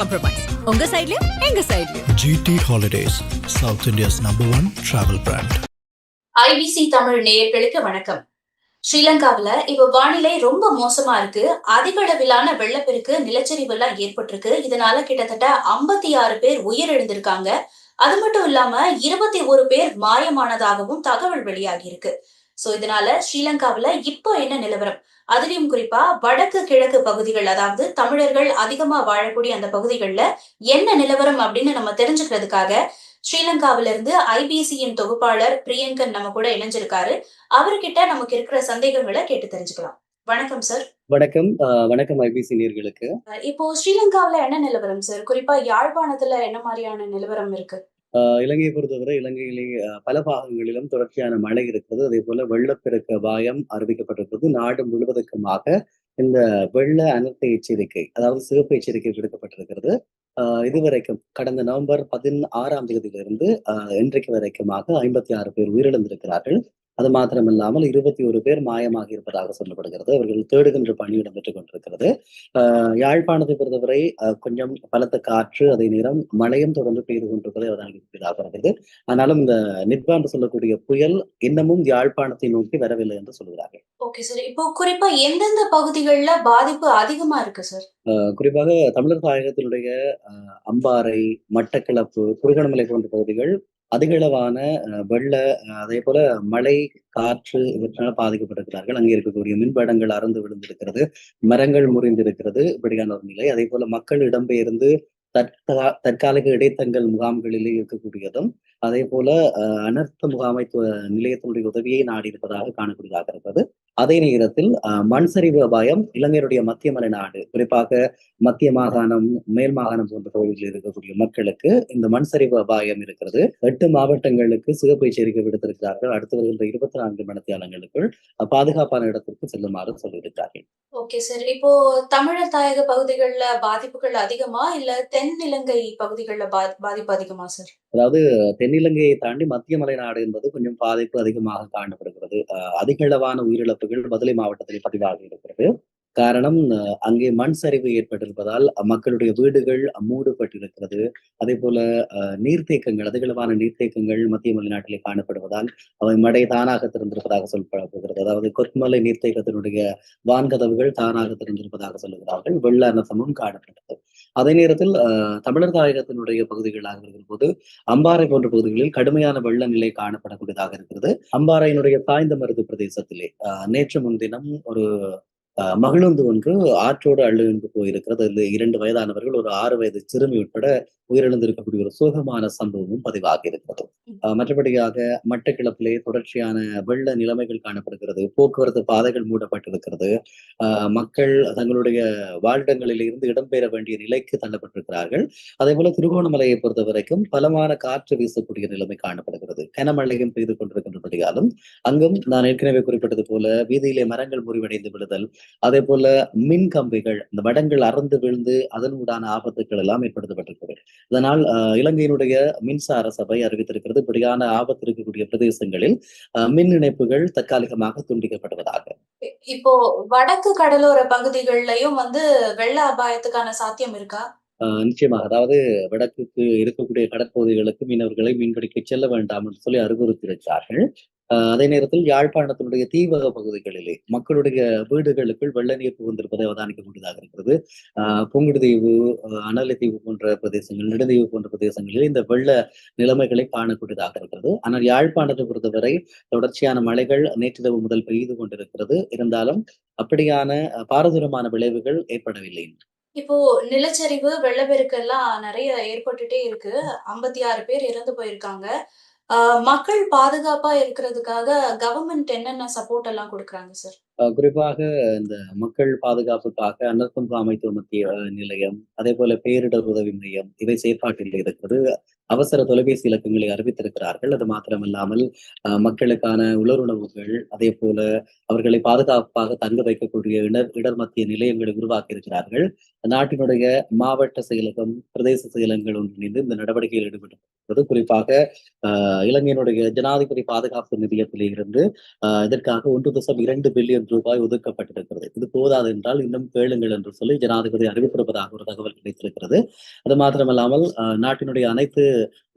Compromise உங்க சைடுலயும் எங்க சைடுலயும் GT Holidays, South India's number one travel brand. IBC Tamil நேயர்களுக்கு வணக்கம். ஸ்ரீலங்காவுல இப்ப வானிலை ரொம்ப மோசமா இருக்கு. அதிக அளவிலான வெள்ளப்பெருக்கு நிலச்சரிவு எல்லாம் ஏற்பட்டிருக்கு. இதனால கிட்டத்தட்ட ஐம்பத்தி ஆறு பேர் உயிரிழந்திருக்காங்க. அது மட்டும் இல்லாம இருபத்தி ஒரு பேர் மாயமானதாகவும் தகவல் வெளியாகி இருக்கு சோ இதனால ஸ்ரீலங்காவுல இப்போ என்ன நிலவரம்? அதுலயும் குறிப்பா வடக்கு கிழக்கு பகுதிகள் அதாவது தமிழர்கள் அதிகமா வாழக்கூடிய அந்த பகுதிகளில் என்ன நிலவரம் அப்படின்னு நம்ம தெரிஞ்சுக்கிறதுக்காக ஸ்ரீலங்காவில இருந்து ஐபிசியின் தொகுப்பாளர் பிரியங்கன் நம்ம கூட இணைஞ்சிருக்காரு. அவர்கிட்ட நமக்கு இருக்கிற சந்தேகங்களை கேட்டு தெரிஞ்சுக்கலாம். வணக்கம் சார் வணக்கம். வணக்கம் ஐபிசி நேர்களுக்கு. இப்போ ஸ்ரீலங்காவுல என்ன நிலவரம் சார் குறிப்பா யாழ்ப்பாணத்துல என்ன மாதிரியான நிலவரம் இருக்கு? இலங்கையை பொறுத்தவரை இலங்கையிலே பல பாகங்களிலும் தொடர்ச்சியான மழை இருக்கிறது. அதே போல வெள்ளப்பெருக்க அபாயம் அறிவிக்கப்பட்டிருக்கிறது. நாடு முழுவதற்குமாக இந்த வெள்ள அனர்த்த எச்சரிக்கை அதாவது சிவப்பு எச்சரிக்கை விடுக்கப்பட்டிருக்கிறது. இதுவரைக்கும் கடந்த நவம்பர் பதினாறாம் தேதியிலிருந்து இன்றைக்கு வரைக்குமாக ஐம்பத்தி ஆறு பேர் உயிரிழந்திருக்கிறார்கள். அது மாத்திரமில்லாமல் இருபத்தி ஒரு பேர் மாயமாக இருப்பதாக சொல்லப்படுகிறது. அவர்கள் தேடுகின்ற பணி இடம்பெற்றுக் கொண்டிருக்கிறது. யாழ்ப்பாணத்தை பொறுத்தவரை கொஞ்சம் பலத்த காற்று அதே நேரம் மழையும் தொடர்ந்து பெய்து கொண்டிருப்பதை வருகிறது. ஆனாலும் இந்த நிட்பா என்று சொல்லக்கூடிய புயல் இன்னமும் யாழ்ப்பாணத்தை நோக்கி வரவில்லை என்று சொல்கிறார்கள் ஓகே சார் இப்போ குறிப்பா எந்தெந்த பகுதிகள்ல பாதிப்பு அதிகமா இருக்கு சார் குறிப்பாக தமிழர் தாயகத்தினுடைய அம்பாறை மட்டக்களப்பு குருகணமலை போன்ற பகுதிகள் அதிகளவான வெள்ள அதே போல மழை காற்று இவற்றால் பாதிக்கப்பட்டிருக்கிறார்கள். அங்கே இருக்கக்கூடிய மின்படங்கள் அறந்து விழுந்திருக்கிறது மரங்கள் முறிந்திருக்கிறது இப்படியான ஒரு நிலை. அதே போல மக்கள் இடம்பெயர்ந்து தற்கா தற்காலிக இடைத்தங்கள் முகாம்களிலே இருக்கக்கூடியதும் அதே போல அஹ், அனர்த்த முகாமைத்துவ நிலையத்தினுடைய உதவியை நாடி இருப்பதாக காணக்கூடியதாக இருக்கிறது. அதே நேரத்தில் மண் சரிவு அபாயம் இலங்கையினுடைய மத்திய மலை நாடு. குறிப்பாக மத்திய மாகாணம் மேல் மாகாணம் போன்ற பகுதிகளில் இருக்கக்கூடிய மக்களுக்கு இந்த மண் சரிவு அபாயம் இருக்கிறது. எட்டு மாவட்டங்களுக்கு சிவப்பு எச்சரிக்கை விடுத்திருக்கிறார்கள். அடுத்து வருகின்ற இருபத்தி நான்கு மணித்தியாலங்களுக்குள் பாதுகாப்பான இடத்திற்கு செல்லுமாறு சொல்லியிருக்கிறார்கள். Okay sir. இப்போ தமிழர் தாயக பகுதிகள்ல பாதிப்புகள் அதிகமா? இல்ல தென் இலங்கை பகுதிகள்ல பாதிப்பு அதிகமா சார்? அதாவது தென்னிலங்கையை தாண்டி மத்திய மலை நாடு என்பது கொஞ்சம் பாதிப்பு அதிகமாக காணப்படுகிறது. அஹ் அதிகளவான உயிரிழப்புகள் மதுரை மாவட்டத்தில் பதிவாகி இருக்கிறது. காரணம் அஹ் அங்கே மண் சரிவு ஏற்பட்டிருப்பதால் மக்களுடைய வீடுகள் மூடப்பட்டிருக்கிறது. அதே போல அஹ், நீர்த்தேக்கங்கள் அதிகளவான நீர்த்தேக்கங்கள் மத்திய மலைநாட்டிலே காணப்படுவதால் அவை மடை தானாக திறந்திருப்பதாக சொல்லப்படுகிறது அதாவது கொத்மலை நீர்த்தேக்கத்தினுடைய வான்கதவுகள் தானாக திறந்திருப்பதாக சொல்லுகிறார்கள். வெள்ள அனசமும் காணப்பட்டது. அதே நேரத்தில் தமிழர் தாயகத்தினுடைய பகுதிகளாக இருக்கிற போது அம்பாறை போன்ற பகுதிகளில் கடுமையான வெள்ள நிலை காணப்படக்கூடியதாக இருக்கிறது. அம்பாறையினுடைய தாய்ந்த மருது பிரதேசத்திலே அஹ், நேற்று முன்தினம் ஒரு மகிழுந்து ஒன்று ஆற்றோடு அள்ளுகின்று போயிருக்கிறது. அதில் இரண்டு வயதானவர்கள் ஒரு ஆறு வயது சிறுமி உட்பட உயிரிழந்திருக்கக்கூடிய ஒரு சோகமான சம்பவமும் பதிவாகி இருக்கிறது. மற்றபடியாக மட்டக்கிழப்பிலே தொடர்ச்சியான வெள்ள நிலைமைகள் காணப்படுகிறது. போக்குவரத்து பாதைகள் மூடப்பட்டிருக்கிறது. மக்கள் தங்களுடைய வாழ்டங்களில் இருந்து இடம்பெற வேண்டிய நிலைக்கு தள்ளப்பட்டிருக்கிறார்கள். அதே போல திருகோணமலையை பொறுத்த வரைக்கும் பலமான காற்று வீசக்கூடிய நிலைமை காணப்படுகிறது. கனமழையும் பெய்து கொண்டிருக்கின்றபடியாலும் அங்கும் நான் ஏற்கனவே குறிப்பிட்டது போல வீதியிலே மரங்கள் முறிவடைந்து விழுதல் அதே போல மின் கம்பிகள் இந்த வடங்கள் அறந்து விழுந்து அதனூடான ஆபத்துக்கள் எல்லாம் ஏற்படுத்தப்பட்டிருக்கிறது. இதனால் இலங்கையினுடைய மின்சார சபை அறிவித்திருக்கிறது இப்படியான ஆபத்து இருக்கக்கூடிய பிரதேசங்களில் மின் இணைப்புகள் தற்காலிகமாக துண்டிக்கப்படுவதாக. இப்போ வடக்கு கடலோர பகுதிகள்லயும் வந்து வெள்ள அபாயத்துக்கான சாத்தியம் இருக்கா? நிச்சயமாக. அதாவது வடக்குக்கு இருக்கக்கூடிய கடற்பகுதிகளுக்கு மீனவர்களை மீன்பிடிக்க செல்ல வேண்டாம் என்று சொல்லி அறிவுறுத்தியிருக்கிறார்கள். அதே நேரத்தில் யாழ்ப்பாணத்தினுடைய தீவக பகுதிகளிலே மக்களுடைய வீடுகளுக்குள் வெள்ள நீர் புகுந்திருப்பதை அவதானிக்கக்கூடியதாக இருக்கிறது. ஆஹ் புங்குடுதீவு ஆஹ் அனலைத்தீவு போன்ற பிரதேசங்கள் நெடுந்தீவு போன்ற பிரதேசங்களில் இந்த வெள்ள நிலைமைகளை காணக்கூடியதாக இருக்கிறது. ஆனால் யாழ்ப்பாணத்தை பொறுத்தவரை தொடர்ச்சியான மழைகள் நேற்றிரவு முதல் பெய்து கொண்டிருக்கிறது. இருந்தாலும் அப்படியான பாரதூரமான விளைவுகள் ஏற்படவில்லை. இப்போ நிலச்சரிவு வெள்ளப்பெருக்கு எல்லாம் நிறைய ஏற்பட்டுட்டே இருக்கு. ஐம்பத்தி ஆறு பேர் இறந்து போயிருக்காங்க. மக்கள் பாதுகாப்பா இருக்கிறதுக்காக கவர்மெண்ட் என்னென்ன சப்போர்ட் எல்லாம் கொடுக்குறாங்க சார் குறிப்பாக இந்த மக்கள் பாதுகாப்புக்காக அனர்த்தம் அமைத்துவ மத்திய நிலையம் அதே போல பேரிடர் உதவி மையம் இவை செயற்பாட்டில் இருக்கிறது. அவசர தொலைபேசி இலக்கங்களை அறிவித்திருக்கிறார்கள். அது மாத்திரமல்லாமல் மக்களுக்கான உலருணவுகள் அதே போல அவர்களை பாதுகாப்பாக தங்க வைக்கக்கூடிய இடர் இடர் மத்திய நிலையங்களை உருவாக்கி இருக்கிறார்கள் நாட்டினுடைய மாவட்ட செயலகம் பிரதேச செயலகங்கள் ஒன்றிணைந்து இந்த நடவடிக்கையில் ஈடுபட்டிருக்கிறது. குறிப்பாக இலங்கையினுடைய ஜனாதிபதி பாதுகாப்பு நிதியத்திலே இருந்து அஹ், இதற்காக ஒன்று தசம் இரண்டு பில்லியன் ரூபாய் ஒதுக்கப்பட்டிருக்கிறது. இது போதாது என்றால் இன்னும் கேளுங்கள் என்று சொல்லி ஜனாதிபதி அறிவித்திருப்பதாக ஒரு தகவல் கிடைத்திருக்கிறது. அது மாத்திரமல்லாமல் நாட்டினுடைய அனைத்து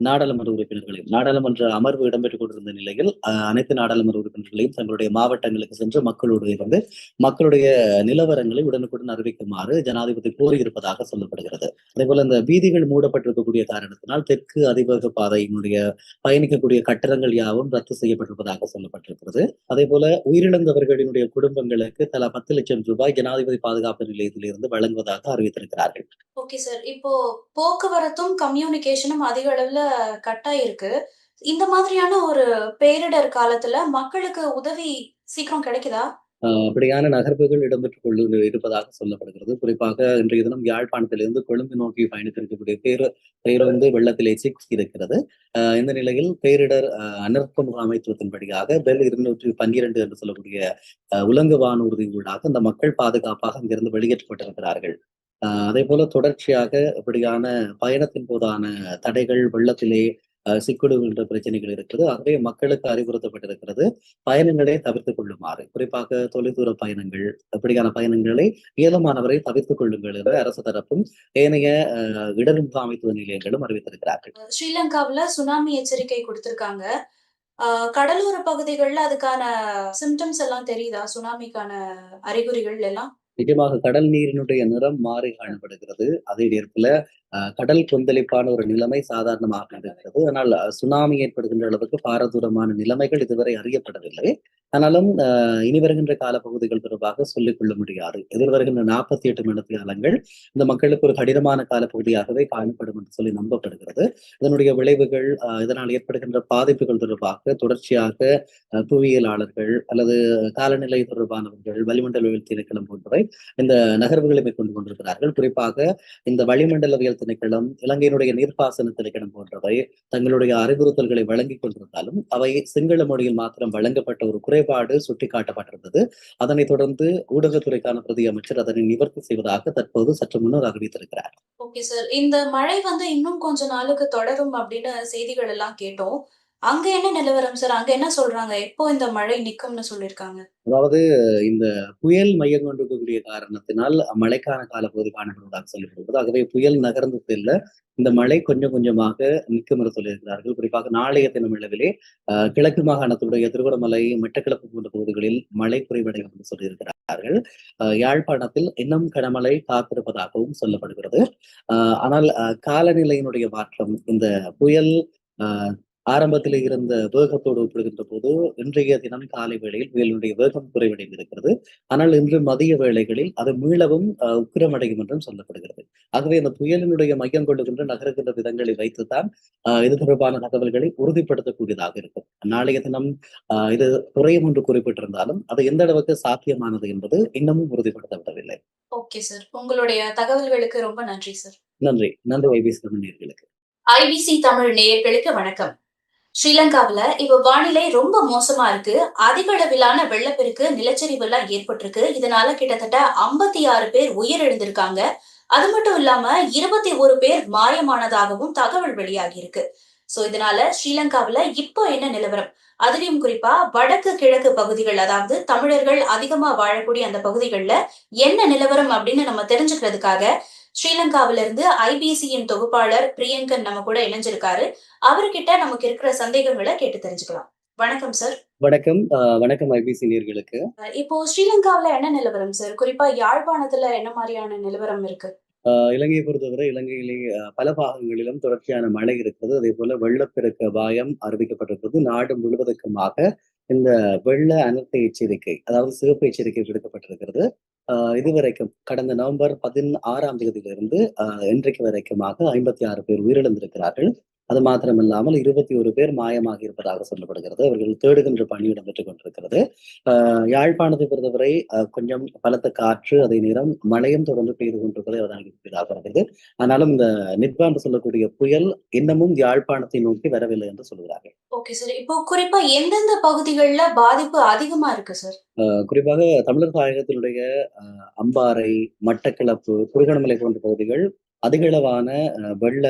நாடாளுமன்ற உறுப்பினர்களையும் நாடாளுமன்ற அமர்வு இடம்பெற்றுக் கொண்டிருந்த நிலையில் அனைத்து நாடாளுமன்ற உறுப்பினர்களையும் தங்களுடைய மாவட்டங்களுக்கு சென்று மக்களோடு இருந்து மக்களுடைய நிலவரங்களை உடனுக்குடன் அறிவிக்குமாறு ஜனாதிபதி கோரியிருப்பதாக சொல்லப்படுகிறது. அதே போல இந்த வீதிகள் மூடப்பட்டிருக்கக்கூடிய காரணத்தினால் தெற்கு அதிவேக பாதையினுடைய பயணிக்கக்கூடிய கட்டணங்கள் யாவும் ரத்து செய்யப்பட்டிருப்பதாக சொல்லப்பட்டிருக்கிறது. அதே போல உயிரிழந்தவர்களினுடைய குடும்பங்களுக்கு தலா பத்து லட்சம் ரூபாய் ஜனாதிபதி பாதுகாப்பு நிலையத்திலிருந்து வழங்குவதாக அறிவித்திருக்கிறார்கள். Okay sir. இப்போ போக்குவரத்தும் கம்யூனிகேஷனும் அதிக அளவுல கட் இந்த மாதிரியான ஒரு பேரிடர் காலத்துல மக்களுக்கு உதவி சீக்கிரம் கிடைக்குதா? அப்படியான நகர்வுகள் இடம்பெற்றுக் கொள்ள இருப்பதாக சொல்லப்படுகிறது. குறிப்பாக இன்றைய தினம் யாழ்ப்பாணத்திலிருந்து கொழும்பு நோக்கி பயணித்திருக்கக்கூடிய பேர் பேருந்து வெள்ளத்திலே சிக்கி இருக்கிறது ஆஹ் இந்த நிலையில் பேரிடர் ஆஹ் அனர்த்த முகாமைத்துவத்தின்படியாக பெல் இருநூற்றி பன்னிரண்டு என்று சொல்லக்கூடிய உலங்கு வானூர்தி ஊடாக இந்த மக்கள் பாதுகாப்பாக அங்கிருந்து வெளியேற்றப்பட்டிருக்கிறார்கள் அதே போல தொடர்ச்சியாக இப்படியான பயணத்தின் போதான தடைகள் வெள்ளத்திலே ஆஹ் பிரச்சனைகள் இருக்கிறது. ஆகவே மக்களுக்கு அறிவுறுத்தப்பட்டிருக்கிறது. பயணங்களை தவிர்த்துக் கொள்ளுமாறு. குறிப்பாக தொலைதூர பயணங்கள் அப்படியான பயணங்களை இயலுமானவரை தவிர்த்துக் கொள்ளுங்கள் என்று அரசு தரப்பும் ஏனைய ஆஹ் இடர் முகாமைத்துவ நிலையங்களும் அறிவித்திருக்கிறார்கள். ஸ்ரீலங்காவுல சுனாமி எச்சரிக்கை கொடுத்திருக்காங்க. ஆஹ் கடலோர பகுதிகள்ல அதுக்கான சிம்டம்ஸ் எல்லாம் தெரியுதா? சுனாமிக்கான அறிகுறிகள் எல்லாம்? நிஜமாக கடல் நீரினுடைய நிறம் மாறி காணப்படுகிறது. அதே நேரத்துல கடல் கொந்தளிப்பான ஒரு நிலைமை சாதாரணமாக இருக்கிறது. ஆனால் சுனாமி ஏற்படுகின்ற அளவுக்கு பாரதூரமான நிலைமைகள் இதுவரை அறியப்படவில்லை. ஆனாலும் இனி வருகின்ற காலப்பகுதிகள் தொடர்பாக சொல்லிக் கொள்ள முடியாது. எதிர்வருகின்ற நாற்பத்தி எட்டு மணி காலங்கள் இந்த மக்களுக்கு ஒரு கடினமான காலப்பகுதியாகவே காணப்படும் என்று சொல்லி நம்பப்படுகிறது. இதனுடைய விளைவுகள் ஆஹ், இதனால் ஏற்படுகின்ற பாதிப்புகள் தொடர்பாக தொடர்ச்சியாக ஆஹ், புவியியலாளர்கள் அல்லது காலநிலை தொடர்பானவர்கள் வளிமண்டலவியல் திணைக்களம் போன்றவை இந்த நகர்வுகளை மேற்கொண்டு கொண்டிருக்கிறார்கள். குறிப்பாக இந்த வளிமண்டலவியல் திணைக்களம் இலங்கையினுடைய நீர்ப்பாசன திணைக்களம் போன்றவை தங்களுடைய அறிவுறுத்தல்களை வழங்கிக் கொண்டிருந்தாலும் அவை சிங்கள மொழியில் மாத்திரம் வழங்கப்பட்ட ஒரு குறைபாடு சுட்டிக்காட்டப்பட்டிருந்தது. அதனைத் தொடர்ந்து ஊடகத்துறைக்கான பிரதி அமைச்சர் அதனை நிவர்த்தி செய்வதாக தற்போது சற்று முன்னர் அறிவித்திருக்கிறார் ஓகே சார். இந்த மழை வந்து இன்னும் கொஞ்ச நாளுக்கு தொடரும் அப்படின்னு செய்திகள் எல்லாம் கேட்டோம். அங்க என்ன நிலவரம் சார்? அங்க என்ன சொல்றாங்க? எப்போ இந்த மழை நிக்கும்னு சொல்லியிருக்காங்க? அதாவது இந்த புயல் மையம் கொண்டிருக்கக்கூடிய காரணத்தினால் மழைக்கான காலப்பகுதி காணப்படுவதாக சொல்லப்படுகிறது. ஆகவே புயல் நகர்ந்து செல்ல இந்த மழை கொஞ்சம் கொஞ்சமாக நிற்கும் என்று சொல்லியிருக்கிறார்கள். குறிப்பாக நாளைய தினமளவிலே கிழக்கு மாகாணத்துடைய திருகோணமலை மெட்டக்கிழப்பு போன்ற பகுதிகளில் மழை குறைவடையும் என்று சொல்லியிருக்கிறார்கள். யாழ்ப்பாணத்தில் இன்னும் கனமழை காத்திருப்பதாகவும் சொல்லப்படுகிறது. ஆனால் காலநிலையினுடைய மாற்றம் இந்த புயல் ஆரம்பத்தில் இருந்த வேகத்தோடு ஒப்பிடுகின்ற போது இன்றைய தினம் காலை வேளையில் புயலினுடைய வேகம் குறைவடைந்திருக்கிறது. ஆனால் இன்று மதிய வேளைகளில் அது மீளவும் உக்கிரமடையும் என்றும் சொல்லப்படுகிறது. ஆகவே இந்த புயலினுடைய மையம் கொள்ளுகின்ற நகருகின்ற விதங்களை வைத்துத்தான் அஹ், இது தொடர்பான தகவல்களை உறுதிப்படுத்தக்கூடியதாக இருக்கும். நாளைய தினம் இது குறையும் என்று குறிப்பிட்டிருந்தாலும் அது எந்த அளவுக்கு சாத்தியமானது என்பது இன்னமும் உறுதிப்படுத்தப்படவில்லை ஓகே சார். உங்களுடைய தகவல்களுக்கு ரொம்ப நன்றி சார். நன்றி. நன்றி வைபிசி நேர்களுக்கு ஐபிசி தமிழ் நேயர்களுக்கு வணக்கம். ஸ்ரீலங்காவுல இப்ப வானிலை ரொம்ப மோசமா இருக்கு. அதிக அளவிலான வெள்ளப்பெருக்கு நிலச்சரிவு எல்லாம் ஏற்பட்டிருக்கு. இதனால கிட்டத்தட்ட ஐம்பத்தி ஆறு பேர் உயிரிழந்திருக்காங்க. அது மட்டும் இல்லாம இருபத்தி ஒரு பேர் மாயமானதாகவும் தகவல் வெளியாகி இருக்கு சோ இதனால ஸ்ரீலங்காவுல இப்போ என்ன நிலவரம்? அதுலயும் குறிப்பா வடக்கு கிழக்கு பகுதிகள் அதாவது தமிழர்கள் அதிகமா வாழக்கூடிய அந்த பகுதிகளில் என்ன நிலவரம் அப்படின்னு நம்ம தெரிஞ்சுக்கிறதுக்காக ஸ்ரீலங்காவில இருந்து ஐபிசியின் தொகுப்பாளர் பிரியங்கன் நம்ம கூட இணைஞ்சிருக்காரு. அவர்கிட்ட நமக்கு இருக்கிற சந்தேகங்களை கேட்டு தெரிஞ்சுக்கலாம். வணக்கம் சார் வணக்கம். வணக்கம் ஐபிசி நேர்களுக்கு. இப்போ ஸ்ரீலங்காவுல என்ன நிலவரம் சார் குறிப்பா யாழ்ப்பாணத்துல என்ன மாதிரியான நிலவரம் இருக்கு? இலங்கையை பொறுத்தவரை இலங்கையிலே பல பாகங்களிலும் தொடர்ச்சியான மழை இருக்கிறது. அதே போல வெள்ளப்பெருக்கு அபாயம் அறிவிக்கப்பட்டிருக்கிறது. நாடு முழுவதற்குமாக இந்த வெள்ள அனர்த்த எச்சரிக்கை அதாவது சிவப்பு எச்சரிக்கை விடுக்கப்பட்டிருக்கிறது. ஆஹ் இதுவரைக்கும் கடந்த நவம்பர் பதினாறாம் தேதியிலிருந்து ஆஹ் இன்றைக்கு வரைக்குமாக ஐம்பத்தி ஆறு பேர் உயிரிழந்திருக்கிறார்கள். அது மாத்திரமில்லாமல் இருபத்தி ஒரு பேர் மாயமாகி இருப்பதாக சொல்லப்படுகிறது. அவர்கள் தேடுகின்ற பணி இடம்பெற்றுக் கொண்டிருக்கிறது. யாழ்ப்பாணத்தை பொறுத்தவரை கொஞ்சம் பலத்த காற்று அதே நேரம் மழையும் தொடர்ந்து பெய்து கொண்டிருப்பதை இருக்கிறது ஆனாலும் இந்த என்று சொல்லக்கூடிய புயல் இன்னமும் யாழ்ப்பாணத்தை நோக்கி வரவில்லை என்று சொல்கிறார்கள். ஓகே சார் இப்போ குறிப்பா எந்தெந்த பகுதிகள்ல பாதிப்பு அதிகமா இருக்கு சார் குறிப்பாக தமிழர் தாயகத்தினுடைய அம்பாறை மட்டக்களப்பு குருகணமலை போன்ற பகுதிகள் அதிகளவான வெள்ள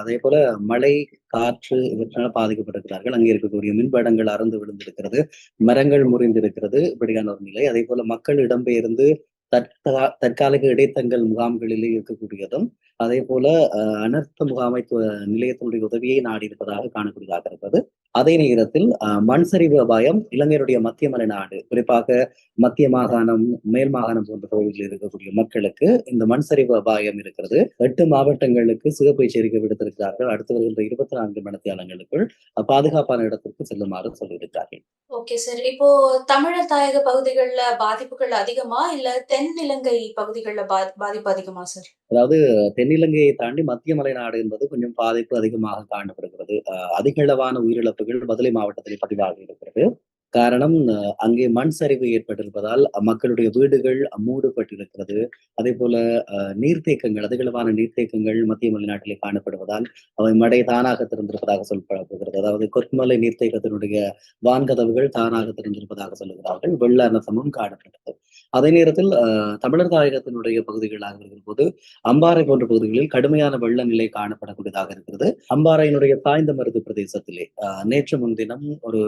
அதே போல மழை காற்று இவற்றால் பாதிக்கப்பட்டிருக்கிறார்கள். அங்கே இருக்கக்கூடிய மின்படங்கள் அறந்து விழுந்திருக்கிறது மரங்கள் முறிந்திருக்கிறது இப்படியான ஒரு நிலை. அதே போல மக்கள் இடம்பெயர்ந்து தற்கா தற்காலிக இடைத்தங்கள் முகாம்களிலே இருக்கக்கூடியதும் அதே போல அனர்த்த முகாமைத்துவ நிலையத்தினுடைய உதவியை நாடி இருப்பதாக காணக்கூடியதாக இருக்கிறது. அதே நேரத்தில் மண் சரிவு அபாயம் இலங்கையுடைய மத்திய மலை நாடு குறிப்பாக மத்திய மாகாணம் மேல் மாகாணம் போன்ற பகுதிகளில் இருக்கக்கூடிய மக்களுக்கு இந்த மண் சரிவு அபாயம் இருக்கிறது. எட்டு மாவட்டங்களுக்கு சிவப்பு எச்சரிக்கை விடுத்திருக்கிறார்கள். அடுத்து வருகின்ற இருபத்தி நான்கு மணித்தியாலங்களுக்குள் பாதுகாப்பான இடத்திற்கு செல்லுமாறு சொல்லியிருக்கிறார்கள். ஓகே சார் இப்போ தமிழர் தாயக பகுதிகள்ல பாதிப்புகள் அதிகமா? இல்ல தென் இலங்கை பகுதிகள்ல பாதிப்பு அதிகமா சார் அதாவது தென்னிலங்கையை தாண்டி மத்திய மலை நாடு என்பது கொஞ்சம் பாதிப்பு அதிகமாக காணப்படுகிறது. அஹ் அதிகளவான உயிரிழப்புகள் மதுரை மாவட்டத்தில் பதிவாகி இருக்கிறது. காரணம் அங்கே மண் சரிவு ஏற்பட்டிருப்பதால் மக்களுடைய வீடுகள் மூடப்பட்டிருக்கிறது அதே போல அஹ், நீர்த்தேக்கங்கள் அதிகளவான நீர்த்தேக்கங்கள் மத்திய மலைநாட்டிலே காணப்படுவதால் அவை மடை தானாக திறந்திருப்பதாக சொல்லப்படுகிறது அதாவது கொத்மலை நீர்த்தேக்கத்தினுடைய வான்கதவுகள் தானாக திறந்திருப்பதாக சொல்லுகிறார்கள். வெள்ள அனசமும் காணப்பட்டது. அதே நேரத்தில் தமிழர் தாயகத்தினுடைய பகுதிகளாக இருக்கிற போது அம்பாறை போன்ற பகுதிகளில் கடுமையான வெள்ள நிலை காணப்படக்கூடியதாக இருக்கிறது. அம்பாறையினுடைய சாய்ந்த மருது பிரதேசத்திலே அஹ், நேற்று முன்தினம் ஒரு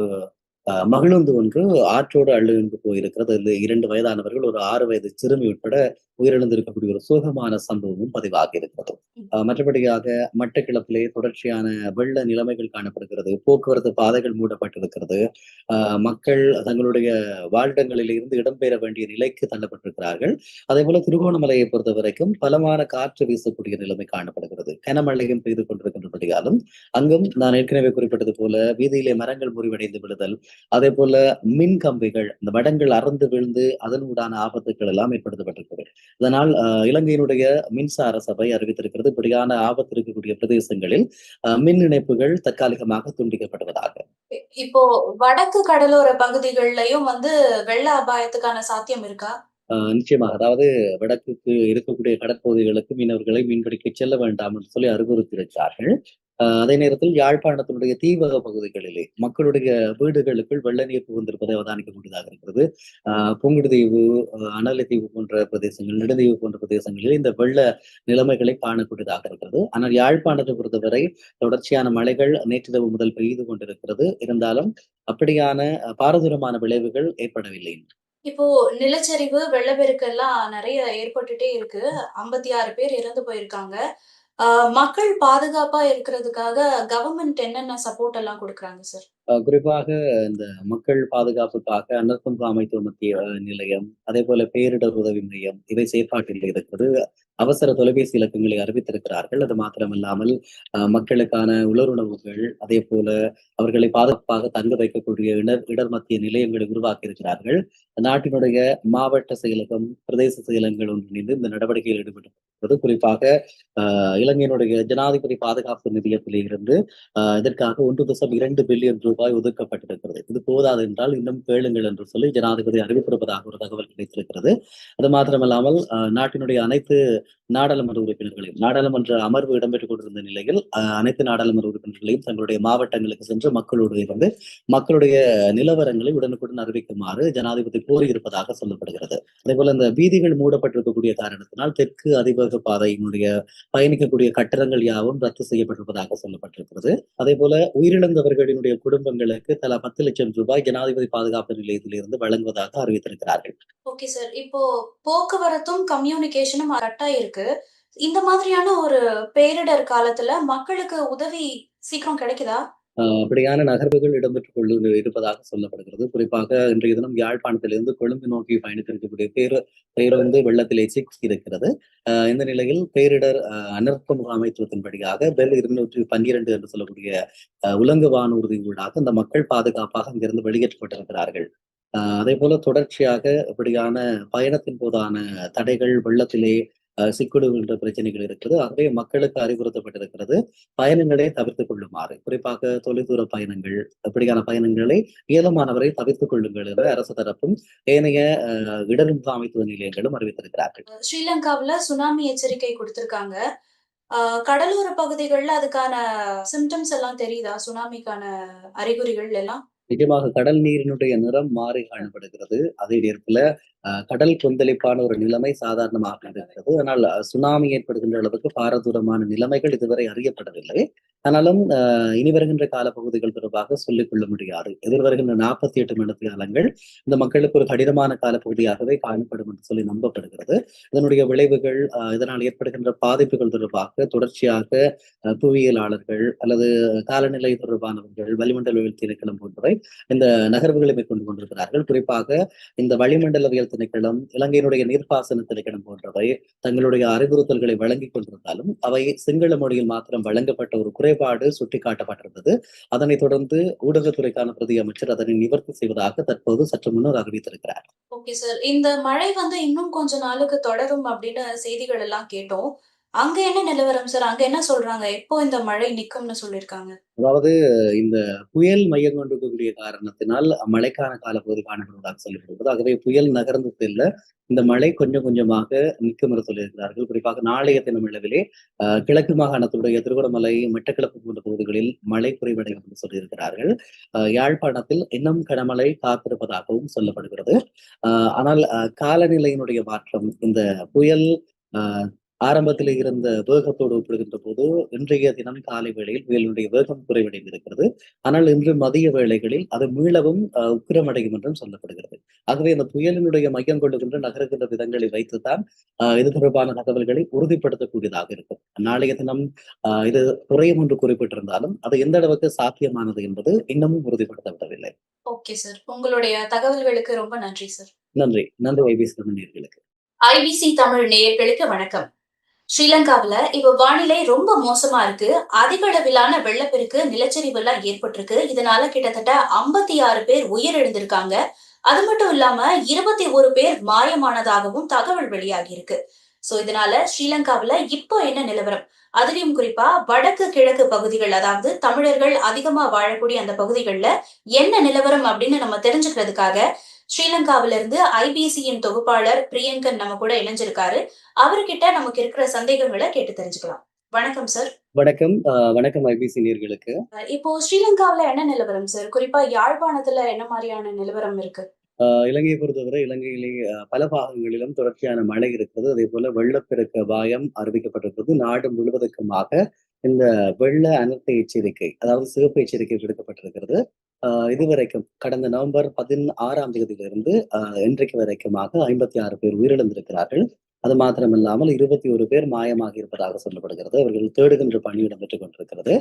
மகிழுந்து ஒன்று ஆற்றோடு அள்ளுந்து போயிருக்கிறது. அதில் இரண்டு வயதானவர்கள் ஒரு ஆறு வயது சிறுமி உட்பட உயிரிழந்திருக்கக்கூடிய ஒரு சோகமான சம்பவமும் பதிவாகி இருக்கிறது. மற்றபடியாக மட்டக்கிழப்பிலே தொடர்ச்சியான வெள்ள நிலைமைகள் காணப்படுகிறது. போக்குவரத்து பாதைகள் மூடப்பட்டிருக்கிறது. மக்கள் தங்களுடைய வாழ்டங்களில் இருந்து இடம்பெற வேண்டிய நிலைக்கு தள்ளப்பட்டிருக்கிறார்கள். அதே போல திருகோணமலையை பொறுத்த வரைக்கும் பலமான காற்று வீசக்கூடிய நிலைமை காணப்படுகிறது. கனமழையும் பெய்து கொண்டிருக்கின்றபடியாலும் அங்கும் நான் ஏற்கனவே குறிப்பிட்டது போல வீதியிலே மரங்கள் முறிவடைந்து விடுதல் அதே போல மின் கம்பிகள் இந்த வடங்கள் அறந்து விழுந்து அதனூடான ஆபத்துக்கள் எல்லாம் ஏற்படுத்தப்பட்டிருக்கிறது. இதனால் இலங்கையினுடைய மின்சார சபை அறிவித்திருக்கிறது இப்படியான ஆபத்து இருக்கக்கூடிய பிரதேசங்களில் மின் இணைப்புகள் தற்காலிகமாக துண்டிக்கப்படுவதாக. இப்போ வடக்கு கடலோர பகுதிகள்லயும் வந்து வெள்ள அபாயத்துக்கான சாத்தியம் இருக்கா? நிச்சயமாக. அதாவது வடக்குக்கு இருக்கக்கூடிய கடற்பகுதிகளுக்கு மீனவர்களை மீன்பிடிக்க செல்ல வேண்டாம் என்று சொல்லி அறிவுறுத்தியிருக்கிறார்கள். அதே நேரத்தில் யாழ்ப்பாணத்தினுடைய தீவக பகுதிகளிலே மக்களுடைய வீடுகளுக்குள் வெள்ள நீர் புகுந்திருப்பதை அவதானிக்க வேண்டியதாக இருக்கிறது. ஆஹ் புங்குடுதீவு ஆஹ் போன்ற பிரதேசங்கள் நெடுந்தீவு போன்ற பிரதேசங்களில் இந்த வெள்ள நிலைமைகளை காணக்கூடியதாக இருக்கிறது. ஆனால் யாழ்ப்பாணத்தை பொறுத்தவரை தொடர்ச்சியான மழைகள் நேற்றிரவு முதல் பெய்து கொண்டிருக்கிறது. இருந்தாலும் அப்படியான பாரதூரமான விளைவுகள் ஏற்படவில்லை. இப்போ நிலச்சரிவு வெள்ளப்பெருக்கு எல்லாம் நிறைய ஏற்பட்டுட்டே இருக்கு. ஐம்பத்தி ஆறு பேர் இறந்து போயிருக்காங்க. மக்கள் பாதுகாப்பா இருக்கிறதுக்காக கவர்மெண்ட் என்னென்ன சப்போர்ட் எல்லாம் கொடுக்குறாங்க சார் குறிப்பாக இந்த மக்கள் பாதுகாப்புக்காக அனர்த்தம் அமைத்துவ மத்திய நிலையம் அதே போல பேரிடர் உதவி மையம் இவை செயற்பாட்டில் இருக்கிறது அவசர தொலைபேசி இலக்கங்களை அறிவித்திருக்கிறார்கள். அது மாத்திரமல்லாமல் மக்களுக்கான உலருணவுகள் அதே போல அவர்களை பாதுகாப்பாக தங்க வைக்கக்கூடிய இடர் இடர் மத்திய நிலையங்களை உருவாக்கி இருக்கிறார்கள் நாட்டினுடைய மாவட்ட செயலகம் பிரதேச செயலகங்கள் ஒன்றிணைந்து இந்த நடவடிக்கையில் ஈடுபட்டு குறிப்பாக ஆஹ் இலங்கையினுடைய ஜனாதிபதி பாதுகாப்பு நிதியத்திலே இருந்து ஆஹ் இதற்காக ஒன்று தசம் இரண்டு பில்லியன் ரூபாய் ஒதுக்கப்பட்டிருக்கிறது. இது போதாது என்றால் இன்னும் கேளுங்கள் என்று சொல்லி ஜனாதிபதி அறிவித்திருப்பதாக ஒரு தகவல் கிடைத்திருக்கிறது. அது மாத்திரமல்லாமல் நாட்டினுடைய அனைத்து நாடாளுமன்ற உறுப்பினர்களையும் நாடாளுமன்ற அமர்வு இடம்பெற்றுக் கொண்டிருந்த நிலையில் அனைத்து நாடாளுமன்ற உறுப்பினர்களையும் தங்களுடைய மாவட்டங்களுக்கு சென்று மக்களோடு இருந்து மக்களுடைய நிலவரங்களை உடனுக்குடன் அறிவிக்குமாறு ஜனாதிபதி கோரியிருப்பதாக சொல்லப்படுகிறது. அதே போல இந்த வீதிகள் மூடப்பட்டிருக்கக்கூடிய காரணத்தினால் தெற்கு அதிவேக பாதையினுடைய பயணிக்கக்கூடிய கட்டடங்கள் யாவும் ரத்து செய்யப்பட்டிருப்பதாக சொல்லப்பட்டிருக்கிறது. அதே போல உயிரிழந்தவர்களினுடைய குடும்பங்களுக்கு தலா பத்து லட்சம் ரூபாய் ஜனாதிபதி பாதுகாப்பு நிலையத்திலிருந்து வழங்குவதாக அறிவித்திருக்கிறார்கள். Okay sir. இப்போ போக்குவரத்தும் கம்யூனிகேஷனும் தான் இருக்கு. இந்த மாதிரியான ஒரு பேரிடர் காலத்துல மக்களுக்கு உதவி சீக்கிரம் கிடைக்குதா? அப்படியான நகர்வுகள் இடம்பெற்றுக் கொள்ள இருப்பதாக சொல்லப்படுகிறது. குறிப்பாக இன்றைய தினம் யாழ்ப்பாணத்திலிருந்து கொழும்பு நோக்கி பயணித்திருக்கக்கூடிய பேரு பேருந்து வெள்ளத்திலே சிக்கி இருக்கிறது இந்த நிலையில் பேரிடர் ஆஹ் அனர்த்த முகாமைத்துவத்தின்படியாக பெல் இருநூற்றி பன்னிரண்டு என்று சொல்லக்கூடிய உலங்கு வானூர்தி ஊடாக இந்த மக்கள் பாதுகாப்பாக அங்கிருந்து வெளியேற்றப்பட்டிருக்கிறார்கள் ஆஹ் அதே போல தொடர்ச்சியாக இப்படியான பயணத்தின் போதான தடைகள் வெள்ளத்திலே சிக்குடுகின்ற பிரச்சனைகள் இருக்குது ஆகவே மக்களுக்கு அறிவுறுத்தப்பட்டிருக்கிறது. பயணங்களை தவிர்த்துக் கொள்ளுமாறு. குறிப்பாக தொலைதூர பயணங்கள் இப்படியான பயணங்களை இயலுமானவரை தவிர்த்துக் கொள்ளுங்கள் என்று அரசு தரப்பும் ஏனைய இடர் முகாமைத்துவ நிலையங்களும் அறிவித்திருக்கிறார்கள். ஸ்ரீலங்காவுல சுனாமி எச்சரிக்கை கொடுத்திருக்காங்க. கடலோர பகுதிகள்ல அதுக்கான சிம்டம்ஸ் எல்லாம் தெரியுதா? சுனாமிக்கான அறிகுறிகள் எல்லாம்? நிஜமாக கடல் நீரினுடைய நிறம் மாறி காணப்படுகிறது. அதே நேரத்துல கடல் கொந்தளிப்பான ஒரு நிலைமை சாதாரணமாக இருக்கிறது. ஆனால் சுனாமி ஏற்படுகின்ற அளவுக்கு பாரதூரமான நிலைமைகள் இதுவரை அறியப்படவில்லை. ஆனாலும் இனி வருகின்ற காலப்பகுதிகள் தொடர்பாக சொல்லிக் கொள்ள முடியாது. எதிர்வருகின்ற நாற்பத்தி எட்டு மணி காலங்கள் இந்த மக்களுக்கு ஒரு கடினமான காலப்பகுதியாகவே காணப்படும் என்று சொல்லி நம்பப்படுகிறது. இதனுடைய விளைவுகள் இதனால் ஏற்படுகின்ற பாதிப்புகள் தொடர்பாக தொடர்ச்சியாக புவியியலாளர்கள் அல்லது காலநிலை தொடர்பானவர்கள் வளிமண்டலவியல் திணைக்களம் போன்றவை இந்த நகர்வுகளை மேற்கொண்டு கொண்டிருக்கிறார்கள். குறிப்பாக இந்த வளிமண்டலவியல் திணைக்களம் இலங்கையினுடைய நீர்ப்பாசன திணைக்களம் போன்றவை தங்களுடைய அறிவுறுத்தல்களை வழங்கிக் கொண்டிருந்தாலும் அவை சிங்கள மொழியில் மாத்திரம் வழங்கப்பட்ட ஒரு குறைபாடு சுட்டிக்காட்டப்பட்டிருந்தது. அதனைத் தொடர்ந்து ஊடகத்துறைக்கான பிரதி அமைச்சர் அதனை நிவர்த்தி செய்வதாக தற்போது சற்று முன்னர் அறிவித்திருக்கிறார். ஓகே சார் இந்த மழை வந்து இன்னும் கொஞ்ச நாளுக்கு தொடரும் அப்படின்னு செய்திகள் எல்லாம் கேட்டோம். அங்க என்ன நிலவரம் சார் அங்க என்ன சொல்றாங்க? எப்போ இந்த மழை நிக்கும்னு சொல்லியிருக்காங்க? அதாவது இந்த புயல் மையம் கொண்டிருக்கக்கூடிய காரணத்தினால் மழைக்கான காலப்பகுதி காணப்படுவதாக சொல்லப்படுகிறது. ஆகவே புயல் நகர்ந்து செல்ல இந்த மழை கொஞ்சம் கொஞ்சமாக நிற்கும் என்று சொல்லியிருக்கிறார்கள். குறிப்பாக நாளைய தினமளவிலே அஹ், கிழக்கு மாகாணத்துடைய திருகோணமலை மெட்டக்கிழப்பு போன்ற பகுதிகளில் மழை குறைவடையும் என்று சொல்லியிருக்கிறார்கள். அஹ், யாழ்ப்பாணத்தில் இன்னும் கனமழை காத்திருப்பதாகவும் சொல்லப்படுகிறது. ஆனால் அஹ், காலநிலையினுடைய மாற்றம் இந்த புயல் ஆரம்பத்தில் இருந்த வேகத்தோடு ஒப்பிடுகின்ற போது இன்றைய தினம் காலை வேளையில் புயலினுடைய வேகம் குறைவடைந்திருக்கிறது. ஆனால் இன்று மதிய வேளைகளில் அது மீளவும் உக்கிரமடையும் என்றும் சொல்லப்படுகிறது. ஆகவே அந்த புயலினுடைய மையம் கொள்ளுகின்ற நகருகின்ற விதங்களை வைத்துதான் இது தொடர்பான தகவல்களை உறுதிப்படுத்தக்கூடியதாக இருக்கும். நாளைய தினம் இது குறையும் என்று குறிப்பிட்டிருந்தாலும் அது எந்த அளவுக்கு சாத்தியமானது என்பது இன்னமும் உறுதிப்படுத்தப்படவில்லை. Okay sir. உங்களுடைய தகவல்களுக்கு ரொம்ப நன்றி சார். நன்றி. நன்றி வைபிசி தமிழர்களுக்கு ஐபிசி தமிழ் நேயர்களுக்கு வணக்கம். ஸ்ரீலங்காவுல இப்ப வானிலை ரொம்ப மோசமா இருக்கு. அதிக அளவிலான வெள்ளப்பெருக்கு நிலச்சரிவு எல்லாம் ஏற்பட்டிருக்கு. இதனால கிட்டத்தட்ட ஐம்பத்தி ஆறு பேர் உயிரிழந்திருக்காங்க. அது மட்டும் இல்லாம இருபத்தி ஒரு பேர் மாயமானதாகவும் தகவல் வெளியாகி இருக்கு சோ இதனால ஸ்ரீலங்காவுல இப்போ என்ன நிலவரம்? அதுலயும் குறிப்பா வடக்கு கிழக்கு பகுதிகள் அதாவது தமிழர்கள் அதிகமா வாழக்கூடிய அந்த பகுதிகள்ல என்ன நிலவரம் அப்படின்னு நம்ம தெரிஞ்சுக்கிறதுக்காக ஸ்ரீலங்காவில இருந்து ஐபிசியின் தொகுப்பாளர் பிரியங்கன் நம்ம கூட இணைஞ்சிருக்காரு. அவர்கிட்ட நமக்கு இருக்கிற சந்தேகங்களை கேட்டு தெரிஞ்சுக்கலாம். வணக்கம் சார் வணக்கம். வணக்கம் ஐபிசி நேர்களுக்கு. இப்போ ஸ்ரீலங்காவுல என்ன நிலவரம் சார் குறிப்பா யாழ்ப்பாணத்துல என்ன மாதிரியான நிலவரம் இருக்கு? இலங்கையை பொறுத்தவரை இலங்கையிலே பல பாகங்களிலும் தொடர்ச்சியான மழை இருக்கிறது. அதே போல வெள்ளப்பெருக்க அபாயம் அறிவிக்கப்பட்டிருக்கிறது. நாடு முழுவதற்குமாக இந்த வெள்ள அனர்த்த எச்சரிக்கை அதாவது சிவப்பு எச்சரிக்கை விடுக்கப்பட்டிருக்கிறது. இதுவரைக்கும் கடந்த நவம்பர் பதினாறாம் தேதியிலிருந்து ஆஹ் இன்றைக்கு வரைக்குமாக ஐம்பத்தி ஆறு பேர் உயிரிழந்திருக்கிறார்கள். அது மாத்திரமில்லாமல் இருபத்தி ஒரு பேர் மாயமாக இருப்பதாக சொல்லப்படுகிறது. அவர்கள் தேடுகின்ற பணி இடம்பெற்றுக் கொண்டிருக்கிறது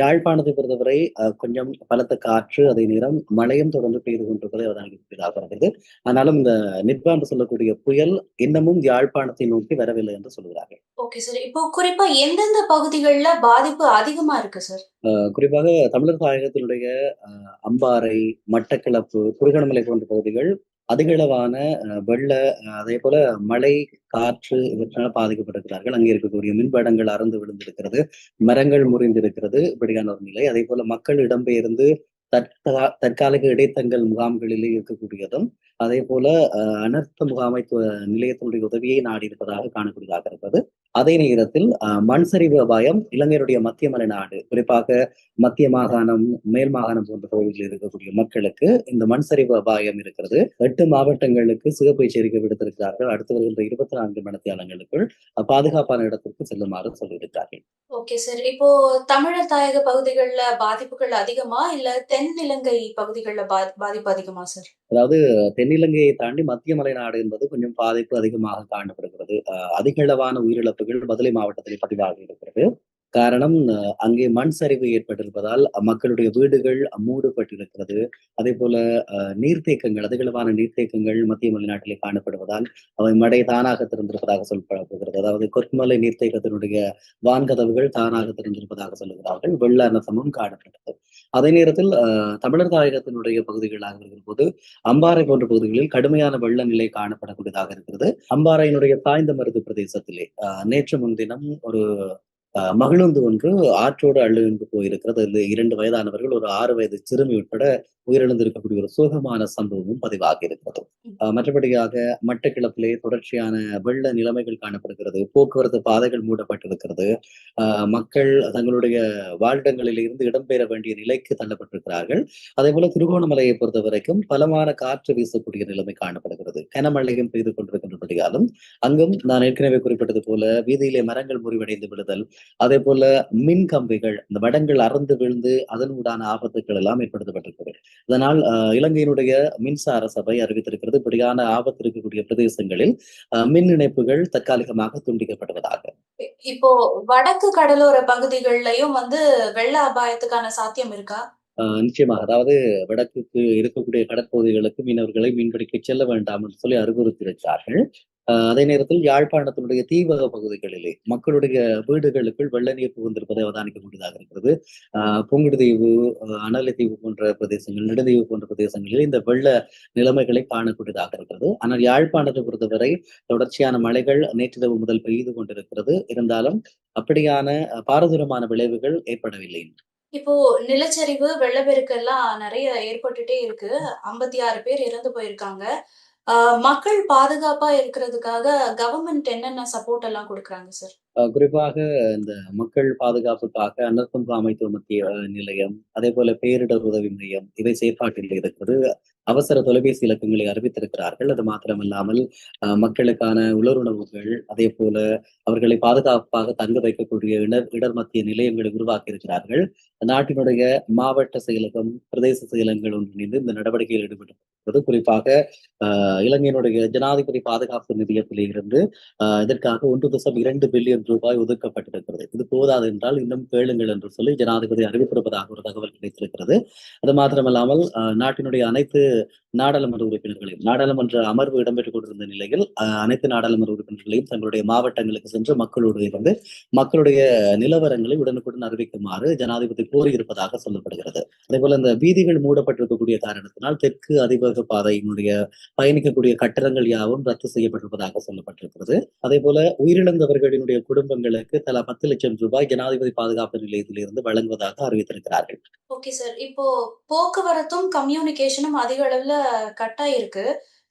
யாழ்ப்பாணத்தை பொறுத்தவரை கொஞ்சம் பலத்த காற்று அதே நேரம் மழையும் தொடர்ந்து பெய்து கொண்டிருப்பதை இருக்கிறது ஆனாலும் இந்த நிப்பா என்று சொல்லக்கூடிய புயல் இன்னமும் யாழ்ப்பாணத்தை நோக்கி வரவில்லை என்று சொல்கிறார்கள். ஓகே சார் இப்போ குறிப்பா எந்தெந்த பகுதிகள்ல பாதிப்பு அதிகமா இருக்கு சார் குறிப்பாக தமிழர் தாயகத்தினுடைய அம்பாறை மட்டக்களப்பு குருகணமலை போன்ற பகுதிகள் அதிகளவான வெள்ள அதே போல மழை காற்று இவற்றால் பாதிக்கப்பட்டிருக்கிறார்கள். அங்கே இருக்கக்கூடிய மின்படங்கள் அறந்து விழுந்திருக்கிறது மரங்கள் முறிந்திருக்கிறது இப்படியான ஒரு நிலை. அதே போல மக்கள் இடம்பெயர்ந்து தற்கா தற்காலிக இடைத்தங்கள் முகாம்களிலே இருக்கக்கூடியதும் அதே போல அஹ், அனர்த்த முகாமைத்துவ நிலையத்தினுடைய உதவியை நாடி இருப்பதாக காணக்கூடியதாக இருப்பது அதே நேரத்தில் மண் சரிவு அபாயம் இலங்கையினுடைய மத்திய மலை நாடு குறிப்பாக மத்திய மாகாணம் மேல் மாகாணம் போன்ற பகுதிகளில் இருக்கக்கூடிய மக்களுக்கு இந்த மண் சரிவு அபாயம் இருக்கிறது. எட்டு மாவட்டங்களுக்கு சிவப்பு எச்சரிக்கை விடுத்திருக்கிறார்கள். அடுத்து வருகின்ற இருபத்தி நான்கு மணித்தியாலங்களுக்குள் பாதுகாப்பான இடத்திற்கு செல்லுமாறு சொல்லியிருக்கிறார்கள். Okay sir. இப்போ தமிழர் தாயக பகுதிகள்ல பாதிப்புகள் அதிகமா? இல்ல தென் இலங்கை பகுதிகள்ல பாதிப்பு அதிகமா சார்? அதாவது தென்னிலங்கையை தாண்டி மத்திய மலை நாடு என்பது கொஞ்சம் பாதிப்பு அதிகமாக காணப்படுகிறது. அதிகளவான உயிரிழப்புகள் மதுரை மாவட்டத்தில் பதிவாக இருக்கிறது. காரணம் அங்கே மண் சரிவு ஏற்பட்டிருப்பதால் மக்களுடைய வீடுகள் மூடப்பட்டிருக்கிறது அதே போல அஹ், நீர்த்தேக்கங்கள் அதிகளவான நீர்த்தேக்கங்கள் மத்திய மலைநாட்டிலே காணப்படுவதால் அவை மடை தானாக திறந்திருப்பதாக சொல்லப்படுகிறது அதாவது கொத்மலை நீர்த்தேக்கத்தினுடைய வான்கதவுகள் தானாக திறந்திருப்பதாக சொல்லுகிறார்கள். வெள்ள அனசமும் காணப்பட்டது. அதே நேரத்தில் தமிழர் தாயகத்தினுடைய பகுதிகளாக இருக்கிற போது அம்பாறை போன்ற பகுதிகளில் கடுமையான வெள்ள நிலை காணப்படக்கூடியதாக இருக்கிறது. அம்பாறையினுடைய தாய்ந்த மருது பிரதேசத்திலே நேற்று முன்தினம் ஒரு மகிழுந்து ஒன்று ஆற்றோடு அள்ளுந்து போயிருக்கிறது. இரண்டு வயதானவர்கள் ஒரு ஆறு வயது சிறுமி உட்பட உயிரிழந்திருக்கக்கூடிய ஒரு சோகமான சம்பவமும் பதிவாகி இருக்கிறது. மற்றபடியாக மட்டக்கிளப்பிலே தொடர்ச்சியான வெள்ள நிலைமைகள் காணப்படுகிறது போக்குவரத்து பாதைகள் மூடப்பட்டிருக்கிறது. மக்கள் தங்களுடைய வாழ்டங்களில் இருந்து இடம்பெற வேண்டிய நிலைக்கு தள்ளப்பட்டிருக்கிறார்கள். அதே போல திருகோணமலையை பொறுத்த வரைக்கும் பலமான காற்று வீசக்கூடிய நிலைமை காணப்படுகிறது. கனமழையும் பெய்து கொண்டிருக்கின்றபடியாலும் அங்கும் நான் ஏற்கனவே குறிப்பிட்டது போல வீதியிலே மரங்கள் முறிவடைந்து விடுதல் அதே போல மின் கம்பிகள் இந்த வடங்கள் அறந்து விழுந்து அதனூடான ஆபத்துக்கள் எல்லாம் ஏற்படுத்தப்பட்டிருக்கிறது. இதனால் இலங்கையினுடைய மின்சார சபை அறிவித்திருக்கிறது. இப்படியான ஆபத்து இருக்கக்கூடிய பிரதேசங்களில் மின் இணைப்புகள் தற்காலிகமாக துண்டிக்கப்படுவதாக. இப்போ வடக்கு கடலோர பகுதிகள்லயும் வந்து வெள்ள அபாயத்துக்கான சாத்தியம் இருக்கா? நிச்சயமாக. அதாவது வடக்குக்கு இருக்கக்கூடிய கடற்பகுதிகளுக்கு மீனவர்களை மீன்பிடிக்க செல்ல வேண்டாம் என்று சொல்லி அறிவுறுத்தியிருக்கிறார்கள். அதே நேரத்தில் யாழ்ப்பாணத்தினுடைய தீவக பகுதிகளிலே மக்களுடைய வீடுகளுக்குள் வெள்ள நீர் புகுந்திருப்பதை அவதானிக்கக்கூடியதாக இருக்கிறது. ஆஹ் புங்குடுதீவு ஆஹ் அனலத்தீவு போன்ற பிரதேசங்கள் நெடுந்தீவு போன்ற பிரதேசங்களில் இந்த வெள்ள நிலைமைகளை காணக்கூடியதாக இருக்கிறது. ஆனால் யாழ்ப்பாணத்தை பொறுத்தவரை தொடர்ச்சியான மழைகள் நேற்றிரவு முதல் பெய்து கொண்டிருக்கிறது. இருந்தாலும் அப்படியான பாரதூரமான விளைவுகள் ஏற்படவில்லை. இப்போ நிலச்சரிவு வெள்ளப்பெருக்கு எல்லாம் நிறைய ஏற்பட்டுட்டே இருக்கு. ஐம்பத்தி ஆறு பேர் இறந்து போயிருக்காங்க. மக்கள் பாதுகாப்பா இருக்கிறதுக்காக கவர்மெண்ட் என்னென்ன சப்போர்ட் எல்லாம் கொடுக்குறாங்க சார் அஹ் குறிப்பாக இந்த மக்கள் பாதுகாப்புக்காக அனர்த்தம் அமைத்துவ மத்திய நிலையம் அதே போல பேரிடர் உதவி மையம் இவை செயற்பாட்டில் இருக்கிறது அவசர தொலைபேசி இலக்கங்களை அறிவித்திருக்கிறார்கள். அது மாத்திரமல்லாமல் மக்களுக்கான உலருணவுகள் அதே போல அவர்களை பாதுகாப்பாக தங்க வைக்கக்கூடிய இடர் இடர் மத்திய நிலையங்களை உருவாக்கி இருக்கிறார்கள் நாட்டினுடைய மாவட்ட செயலகம் பிரதேச செயலகங்கள் ஒன்றிணைந்து இந்த நடவடிக்கையில் ஈடுபட்டிருக்கிறது. குறிப்பாக ஆஹ் இலங்கையினுடைய ஜனாதிபதி பாதுகாப்பு நிதியத்திலே இருந்து அஹ் இதற்காக ஒன்று தசம் இரண்டு பில்லியன் ரூபாய் ஒதுக்கப்பட்டிருக்கிறது. இது போதாது என்றால் இன்னும் கேளுங்கள் என்று சொல்லி ஜனாதிபதி அறிவித்திருப்பதாக ஒரு தகவல் கிடைத்திருக்கிறது. அது மாத்திரமல்லாமல் ஆஹ் நாட்டினுடைய அனைத்து நாடாளுமன்ற உறுப்பினர்களையும் நாடாளுமன்ற அமர்வு இடம்பெற்றுக் கொண்டிருந்த நிலையில் அனைத்து நாடாளுமன்ற உறுப்பினர்களையும் தங்களுடைய மாவட்டங்களுக்கு சென்று மக்களோடு இருந்து மக்களுடைய நிலவரங்களை உடனுக்குடன் அறிவிக்குமாறு ஜனாதிபதி கோரியிருப்பதாக சொல்லப்படுகிறது. அதே போல இந்த வீதிகள் மூடப்பட்டிருக்கக்கூடிய காரணத்தினால் தெற்கு அதிவேக பாதையினுடைய பயணிக்கக்கூடிய கட்டடங்கள் யாவும் ரத்து செய்யப்பட்டிருப்பதாக சொல்லப்பட்டிருக்கிறது. அதே போல உயிரிழந்தவர்களினுடைய குடும்பங்களுக்கு தலா பத்து லட்சம் ரூபாய் ஜனாதிபதி பாதுகாப்பு நிலையத்திலிருந்து வழங்குவதாக அறிவித்திருக்கிறார்கள். Okay sir. இப்போ போக்குவரத்தும் கம்யூனிகேஷனும் அதிக அளவுல கட்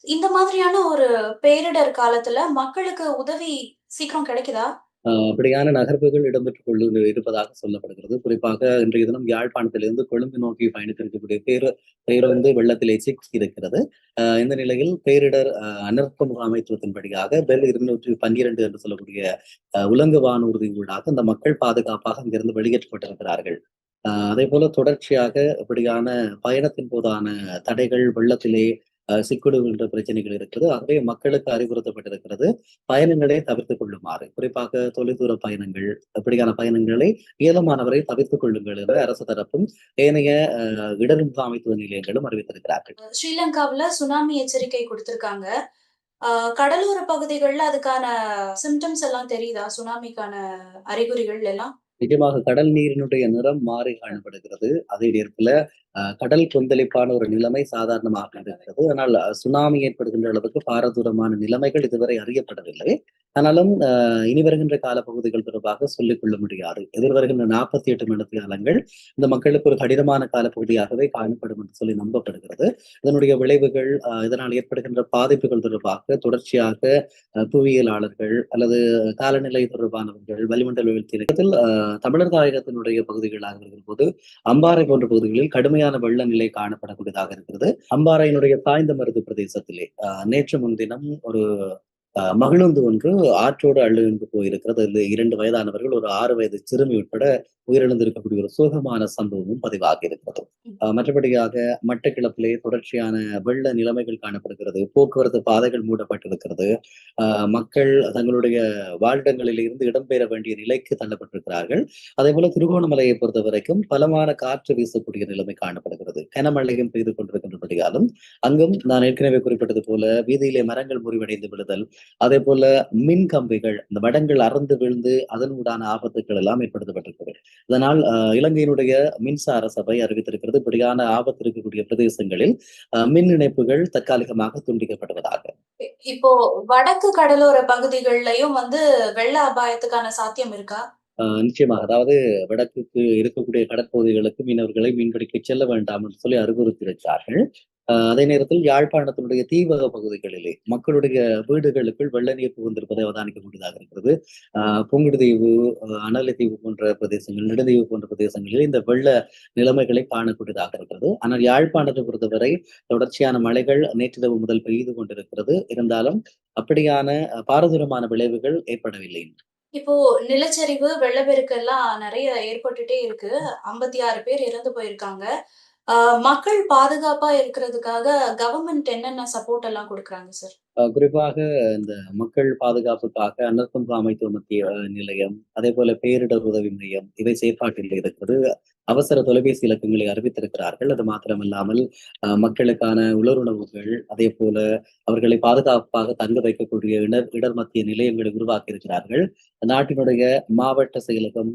இந்த மாதிரியான ஒரு பேரிடர் காலத்துல மக்களுக்கு உதவி சீக்கிரம் கிடைக்குதா? அப்படியான நகர்வுகள் இடம்பெற்றுக் கொள்ள இருப்பதாக சொல்லப்படுகிறது. குறிப்பாக இன்றைய தினம் யாழ்ப்பாணத்திலிருந்து கொழும்பு நோக்கி பயணித்திருக்கக்கூடிய பேரு பேருந்து வெள்ளத்திலே சிக்கி இருக்கிறது ஆஹ் இந்த நிலையில் பேரிடர் அனர்த்த முகாமைத்துவத்தின்படியாக பெல் இருநூற்றி பன்னிரண்டு என்று சொல்லக்கூடிய உலங்கு வானூர்தி ஊடாக இந்த மக்கள் பாதுகாப்பாக அங்கிருந்து வெளியேற்றப்பட்டிருக்கிறார்கள் அதே போல தொடர்ச்சியாக இப்படியான பயணத்தின் போதான தடைகள் வெள்ளத்திலே ஆஹ் சிக்கிடுகின்ற பிரச்சனைகள் இருக்கிறது. ஆகவே மக்களுக்கு அறிவுறுத்தப்பட்டிருக்கிறது. பயணங்களை தவிர்த்துக் கொள்ளுமாறு. குறிப்பாக தொலைதூர பயணங்கள் இப்படியான பயணங்களை இயலமானவரை தவிர்த்துக் கொள்ளுங்கள் என்று அரசு தரப்பும் ஏனைய ஆஹ் இடர் முகாமைத்துவ நிலையங்களும் அறிவித்திருக்கிறார்கள். ஸ்ரீலங்காவுல சுனாமி எச்சரிக்கை கொடுத்திருக்காங்க. ஆஹ் கடலோர பகுதிகள்ல அதுக்கான சிம்டம்ஸ் எல்லாம் தெரியுதா? சுனாமிக்கான அறிகுறிகள் எல்லாம்? நிஜமாக கடல் நீரினுடைய நிறம் மாறி காணப்படுகிறது. அதே நேரத்துல கடல் கொந்தளிப்பான ஒரு நிலைமை சாதாரணமாக இருக்கிறது. ஆனால் சுனாமி ஏற்படுகின்ற அளவுக்கு பாரதூரமான நிலைமைகள் இதுவரை அறியப்படவில்லை. ஆனாலும் ஆஹ், இனி வருகின்ற காலப்பகுதிகள் தொடர்பாக சொல்லிக் கொள்ள முடியாது. எதிர்வருகின்ற நாற்பத்தி எட்டு மணி காலங்கள் இந்த மக்களுக்கு ஒரு கடினமான காலப்பகுதியாகவே காணப்படும் என்று சொல்லி நம்பப்படுகிறது. இதனுடைய விளைவுகள் ஆஹ், இதனால் ஏற்படுகின்ற பாதிப்புகள் தொடர்பாக தொடர்ச்சியாக புவியியலாளர்கள் அல்லது காலநிலை தொடர்பானவர்கள் வளிமண்டல திட்டத்தில் தமிழர் தாயகத்தினுடைய பகுதிகளாக இருக்கிற போது அம்பாறை போன்ற பகுதிகளில் கடுமையான வெள்ள நிலை காணப்படக்கூடியதாக இருக்கிறது. அம்பாறையினுடைய தாய்ந்த மருது பிரதேசத்திலே நேற்று முன்தினம் ஒரு மகிழுந்து ஒன்று ஆற்றோடு அள்ளுந்து போயிருக்கிறது. அதில் இரண்டு வயதானவர்கள் ஒரு ஆறு வயது சிறுமி உட்பட உயிரிழந்திருக்கக்கூடிய ஒரு சோகமான சம்பவமும் பதிவாகி இருக்கிறது. மற்றபடியாக மட்டக்கிளப்பிலே தொடர்ச்சியான வெள்ள நிலைமைகள் காணப்படுகிறது. போக்குவரத்து பாதைகள் மூடப்பட்டிருக்கிறது. ஆஹ், மக்கள் தங்களுடைய வாழ்டங்களில் இருந்து இடம்பெற வேண்டிய நிலைக்கு தள்ளப்பட்டிருக்கிறார்கள். அதே போல திருகோணமலையை பொறுத்த வரைக்கும் பலமான காற்று வீசக்கூடிய நிலைமை காணப்படுகிறது. கனமழையும் பெய்து கொண்டிருக்கின்றபடியாலும் அங்கும் நான் ஏற்கனவே குறிப்பிட்டது போல வீதியிலே மரங்கள் முறிவடைந்து விடுதல் அதே போல மின் கம்பிகள் இந்த வடங்கள் அறந்து விழுந்து அதனூடான ஆபத்துக்கள் எல்லாம் ஏற்படுத்தப்பட்டிருக்கிறது. இதனால் இலங்கையினுடைய மின்சார சபை அறிவித்திருக்கிறது. இப்படியான ஆபத்து இருக்கக்கூடிய பிரதேசங்களில் அஹ், மின் இணைப்புகள் தற்காலிகமாக துண்டிக்கப்படுவதாக. இப்போ வடக்கு கடலோர பகுதிகள்லயும் வந்து வெள்ள அபாயத்துக்கான சாத்தியம் இருக்கா? நிச்சயமாக. அதாவது வடக்குக்கு இருக்கக்கூடிய கடற்பகுதிகளுக்கு மீனவர்களை மீன்பிடிக்க செல்ல வேண்டாம் என்று சொல்லி அறிவுறுத்தியிருக்கிறார்கள். அதே நேரத்தில் யாழ்ப்பாணத்தினுடைய தீவக பகுதிகளிலே மக்களுடைய வீடுகளுக்குள் வெள்ள நீர் புகுந்திருப்பதை அவதானிக்கக்கூடியதாக இருக்கிறது. ஆஹ் புங்குடுதீவு அனலத்தீவு போன்ற பிரதேசங்கள் நெடுந்தீவு போன்ற பிரதேசங்களில் இந்த வெள்ள நிலைமைகளை காணக்கூடியதாக இருக்கிறது. ஆனால் யாழ்ப்பாணத்தை பொறுத்தவரை தொடர்ச்சியான மழைகள் நேற்றிரவு முதல் பெய்து கொண்டிருக்கிறது. இருந்தாலும் அப்படியான பாரதூரமான விளைவுகள் ஏற்படவில்லை. இப்போ நிலச்சரிவு வெள்ளப்பெருக்கு எல்லாம் நிறைய ஏற்பட்டுட்டே இருக்கு. ஐம்பத்தி ஆறு பேர் இறந்து போயிருக்காங்க. மக்கள் பாதுகாப்பா இருக்கிறதுக்காக கவர்மெண்ட் என்னென்ன சப்போர்ட் எல்லாம் கொடுக்குறாங்க சார் குறிப்பாக இந்த மக்கள் பாதுகாப்புக்காக அனர்த்தம் அமைத்துவ மத்திய நிலையம் அதே போல பேரிடர் உதவி மையம் இவை செயற்பாட்டில் இருக்கிறது. அவசர தொலைபேசி இலக்கங்களை அறிவித்திருக்கிறார்கள். அது மாத்திரமல்லாமல் மக்களுக்கான உலருணவுகள் அதே போல அவர்களை பாதுகாப்பாக தங்க வைக்கக்கூடிய இடர் இடர் மத்திய நிலையங்களை உருவாக்கி இருக்கிறார்கள் நாட்டினுடைய மாவட்ட செயலகம்